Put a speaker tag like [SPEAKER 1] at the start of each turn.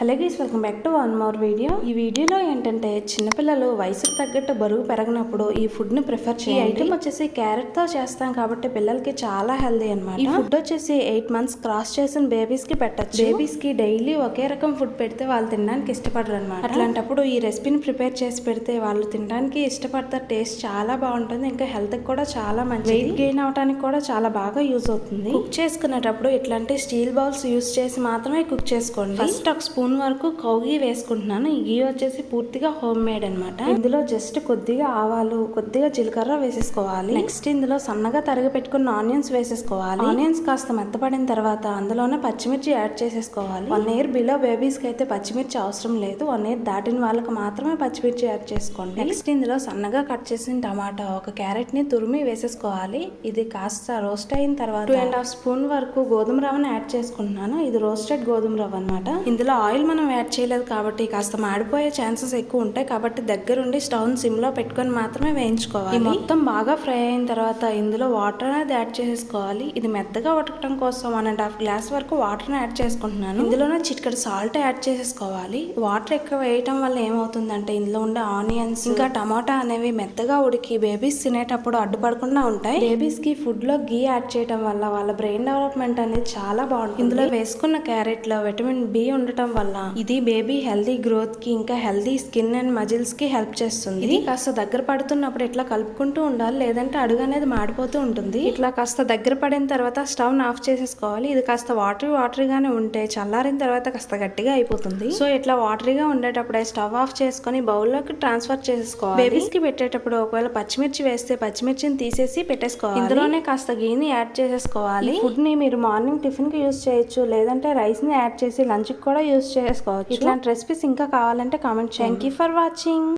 [SPEAKER 1] Hello guys welcome back to one more video ఈ వీడియోలో ఏంటంటే చిన్నపిల్లలు వయసుకు తగ్గట్టు బరువు పెరగనప్పుడు ఈ ఫుడ్ని ప్రిఫర్ చేయండి ఈ ఐటమ్ వచ్చేసి క్యారెట్తో చేస్తాం కాబట్టి పిల్లలకి చాలా హెల్దీ అన్నమాట. ఈ ఫుడ్ వచ్చేసి ఎయిట్ మంత్స్ క్రాస్ చేసిన బేబీస్కి పెట్టచ్చు. బేబీస్కి డైలీ ఒకే రకం ఫుడ్ పెడితే వాళ్ళు తినడానికి ఇష్టపడరు అనమాట అట్లాంటప్పుడు ఈ రెసిపీని ప్రిపేర్ చేసి పెడితే వాళ్ళు తినడానికి ఇష్టపడతారు టేస్ట్ చాలా బాగుంటుంది. ఇంకా హెల్త్కి కూడా చాలా మంచి వెయిట్ గెయిన్ అవడానికి కూడా చాలా బాగా యూజ్ అవుతుంది. కుక్ చేసుకునేటప్పుడు ఇట్లాంటి స్టీల్ బౌల్స్ యూస్ చేసి మాత్రమే కుక్ చేసుకోండి. ఫస్ట్ ఒక స్పూన్ స్పూన్ వరకు కౌగి వేసుకుంటున్నాను. ఈ గీ వచ్చేసి పూర్తిగా హోమ్ మేడ్ అనమాట ఇందులో జస్ట్ కొద్దిగా ఆవాలు కొద్దిగా జీలకర్ర వేసేసుకోవాలి. నెక్స్ట్ ఇందులో సన్నగా తరిగి పెట్టుకున్న ఆనియన్స్ వేసేసుకోవాలి. ఆనియన్స్ కాస్త మెత్తపడిన తర్వాత అందులోనే పచ్చిమిర్చి యాడ్ చేసేసుకోవాలి. వన్ ఇయర్ బిలో బేబీస్కి అయితే పచ్చిమిర్చి అవసరం లేదు. వన్ ఇయర్ దాటిన వాళ్ళకి మాత్రమే పచ్చిమిర్చి యాడ్ చేసుకోండి. నెక్స్ట్ ఇందులో సన్నగా కట్ చేసిన టమాటా ఒక క్యారెట్ని తురిమి వేసేసుకోవాలి. ఇది కాస్త రోస్ట్ అయిన తర్వాత టూ అండ్ హాఫ్ స్పూన్ వరకు గోధుమ రవ్వను యాడ్ చేసుకుంటున్నాను. ఇది రోస్టెడ్ గోధుమ రవ్వ అనమాట ఇందులో ఆయిల్ మనం యాడ్ చేయలేదు కాబట్టి కాస్త మాడిపోయే ఛాన్సెస్ ఎక్కువ ఉంటాయి. కాబట్టి దగ్గరుండి స్టవ్ సిమ్లో పెట్టుకొని మాత్రమే వేయించుకోవాలి. మొత్తం బాగా ఫ్రై అయిన తర్వాత ఇందులో వాటర్ అనేది యాడ్ చేసేసుకోవాలి. ఇది మెత్తగా ఉడకటం కోసం వన్ అండ్ హాఫ్ గ్లాస్ వరకు వాటర్ యాడ్ చేసుకుంటున్నాను. ఇందులోనే చిటికెడు సాల్ట్ యాడ్ చేసేసుకోవాలి. వాటర్ ఎక్కువ వేయటం వల్ల ఏమవుతుందంటే ఇందులో ఉండే ఆనియన్స్ ఇంకా టమాటా అనేవి మెత్తగా ఉడికి బేబీస్ తినేటప్పుడు అడ్డుపడకుండా ఉంటాయి. బేబీస్కి ఫుడ్లో గీ యాడ్ చేయడం వల్ల వాళ్ళ బ్రెయిన్ డెవలప్మెంట్ అనేది చాలా బాగుంటుంది. ఇందులో వేసుకున్న క్యారెట్లో విటమిన్ బి ఉండటం వల్ల ఇది బేబీ హెల్దీ గ్రోత్కి ఇంకా హెల్దీ స్కిన్ అండ్ మజిల్స్కి హెల్ప్ చేస్తుంది. ఇది కాస్త దగ్గర పడుతున్నప్పుడు ఇట్లా కలుపుకుంటూ ఉండాలి లేదంటే అడుగు అనేది మాడిపోతూ ఉంటుంది. ఇట్లా కాస్త దగ్గర పడిన తర్వాత స్టవ్ ఆఫ్ చేసేసుకోవాలి. ఇది కాస్త వాటరీ వాటరీగానే ఉంటే చల్లారిన తర్వాత కాస్త గట్టిగా అయిపోతుంది. సో ఇట్లా వాటరీగా ఉండేటప్పుడే స్టవ్ ఆఫ్ చేసుకొని బౌల్లోకి ట్రాన్స్ఫర్ చేసేసుకోవాలి. బేబీస్కి పెట్టేటప్పుడు ఒకవేళ పచ్చిమిర్చి వేస్తే పచ్చిమిర్చిని తీసేసి పెట్టేసుకోవాలి. ఇందులోనే కాస్త గీని యాడ్ చేసేసుకోవాలి. ఫుడ్ని మీరు మార్నింగ్ టిఫిన్కి యూస్ చేయొచ్చు లేదంటే రైస్ని యాడ్ చేసి లంచ్కి కూడా యూస్ చేసుకోవచ్చు. ఇట్లాంటి రెసిపీస్ ఇంకా కావాలంటే కామెంట్ చేయండి. For watching